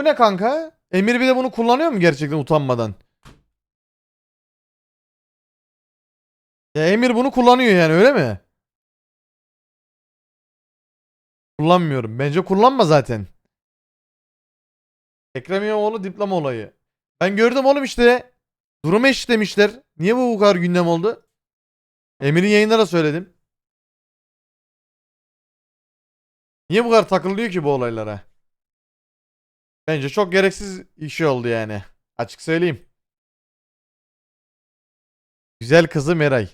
Bu ne kanka? Emir bir de bunu kullanıyor mu gerçekten utanmadan? Ya Emir bunu kullanıyor yani öyle mi? Kullanmıyorum. Bence kullanma zaten. Ekrem İmamoğlu diploma olayı. Ben gördüm oğlum işte. Durum eşit demişler. Niye bu bu kadar gündem oldu? Emir'in yayında da söyledim. Niye bu kadar takılıyor ki bu olaylara? Bence çok gereksiz işi oldu yani. Açık söyleyeyim. Güzel kızı Meray.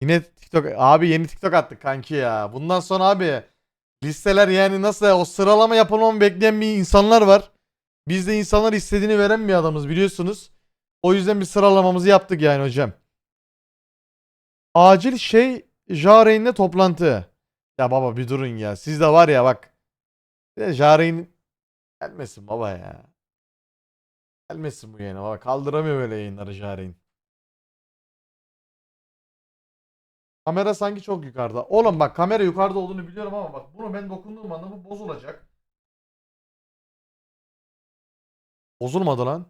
Yine TikTok abi yeni TikTok attık kanki ya. Bundan sonra abi listeler yani nasıl o sıralama yapılmamı bekleyen bir insanlar var. Biz de insanlar istediğini veren bir adamız biliyorsunuz. O yüzden bir sıralamamızı yaptık yani hocam. Acil şey Jareyn'le toplantı. Ya baba bir durun ya. Siz de var ya bak. Jareyn gelmesin baba ya. Gelmesin bu yayına baba. Kaldıramıyor böyle yayınları Jareyn. Kamera sanki çok yukarıda. Oğlum bak kamera yukarıda olduğunu biliyorum ama bak bunu ben dokunduğum anda bu bozulacak. Bozulmadı lan.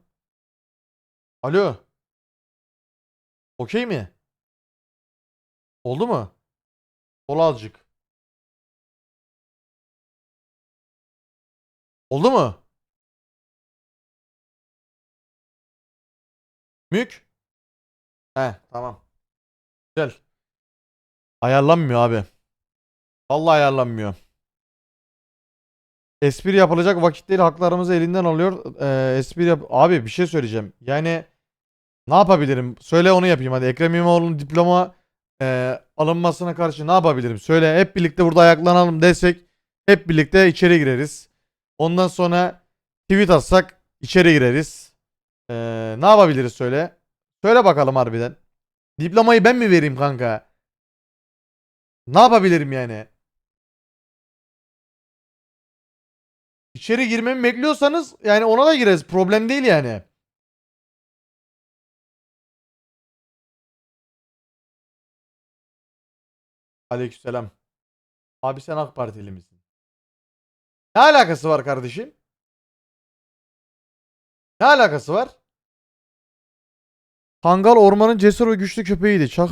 Alo. Okey mi? Oldu mu? Sol azıcık. Oldu mu? Mük? He tamam. Güzel. Ayarlanmıyor abi. Vallahi ayarlanmıyor. Espri yapılacak vakit değil haklarımızı elinden alıyor. Ee, espri yap abi bir şey söyleyeceğim. Yani ne yapabilirim? Söyle onu yapayım hadi. Ekrem İmamoğlu'nun diploma e, alınmasına karşı ne yapabilirim? Söyle hep birlikte burada ayaklanalım desek hep birlikte içeri gireriz. Ondan sonra tweet atsak içeri gireriz. Ee, ne yapabiliriz söyle. Söyle bakalım harbiden. Diplomayı ben mi vereyim kanka? Ne yapabilirim yani? İçeri girmemi bekliyorsanız yani ona da gireriz. Problem değil yani. Aleykümselam. Abi sen AK Partili misin? Ne alakası var kardeşim? Ne alakası var? Kangal ormanın cesur ve güçlü köpeğiydi. Çakal